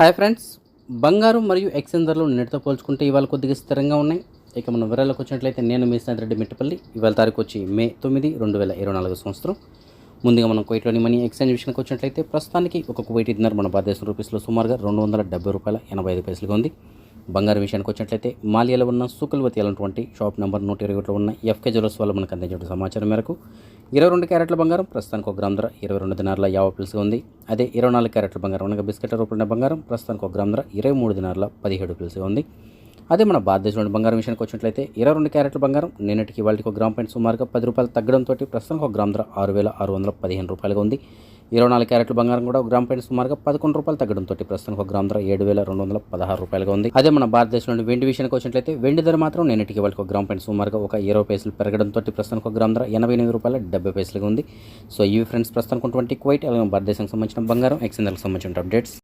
Hi friends. బంగారం మరియు exchange ధరలు నిన్నటితో పోల్చుకుంటే ఇవాళ కొద్దిగా స్థిరంగా ఉన్నాయి. ఇక మనం వివరాలకు వచ్చినట్లయితే నేను మీ రెడ్డి మిట్టపల్లి. ఇవాళ తారీఖు వచ్చి మే తొమ్మిది రెండు వేల ఇరవై నాలుగు సంవత్సరం. ముందుగా మనం కువైట్లోని మనీ ఎక్స్చేంజ్ విషయానికి వచ్చినట్లయితే ప్రస్తుతానికి ఒక కువైట్ దినార్ మన భారతదేశం రూపీస్లో సుమారుగా రెండు వందల డెబ్బై రూపాయల ఎనభై ఐదు పైసలుగా ఉంది. బంగారం విషయానికి వచ్చినట్లయితే మాలియాలో ఉన్న సుకుల్వతి అనేటువంటి షాప్ నెంబర్ నూట ఇరవై ఒకటిలో ఉన్న ఎఫ్కే జ్యువెల్స్ వాళ్ళు మనకు అందించిన సమాచారం మేరకు ఇరవై రెండు క్యారెట్ల బంగారం ప్రస్తుతానికి ఒక గ్రామ్ ధర ఇరవై రెండు దినార్ల యాభై పిల్స్గా ఉంది. అదే ఇరవై నాలుగు క్యారెట్ల బంగారం అనగా బిస్కెట్ల రూపంలో బంగారం ప్రస్తుతానికి ఒక గ్రామ ధర ఇరవై మూడు దినారుల పదిహేడు పిల్స్గా ఉంది. అదే మన భారతదేశంలోని బంగారం విషయానికి వచ్చినట్లయితే ఇరవై రెండు క్యారెట్ల బంగారం నిన్నటికి వాళ్ళకి ఒక గ్రామ పాయింట్ సుమారుగా పది రూపాయలు తగ్గడంతో ప్రస్తుతానికి ఒక గ్రామ ధర ఆరు వేల ఆరు వందల పదిహేను రూపాయలుగా ఉంది. ఇరవై నాలుగు క్యారెట్ల బంగారం కూడా ఒక గ్రామ్ పైన సుమారుగా పదకొండు రూపాయలు తగ్గడంతో ప్రస్తుతం ఒక గ్రామ్ ధర ఏడు వేల రెండు వందల పదహారు రూపాయలుగా ఉంది. అదే మన భారతదేశంలోని వెండి విషయానికి వచ్చినట్లయితే వెండి ధర మాత్రం నిన్నటికి వాళ్ళకి ఒక గ్రామ్ పైన సుమారుగా ఒక ఇరవై పైసలు పెరగడంతో ప్రస్తుతం ఒక గ్రామ్ ధర ఎనభై ఎనిమిది రూపాయల డెబ్బై పైసలుగా ఉంది. సో ఇవి ఫ్రెండ్స్ ప్రస్తుతానికి ఉన్నటువంటి క్వైట్ అలాగే భారతదేశానికి సంబంధించిన బంగారం ఎక్సెంజర్కి సంబంధించిన అప్డేట్స్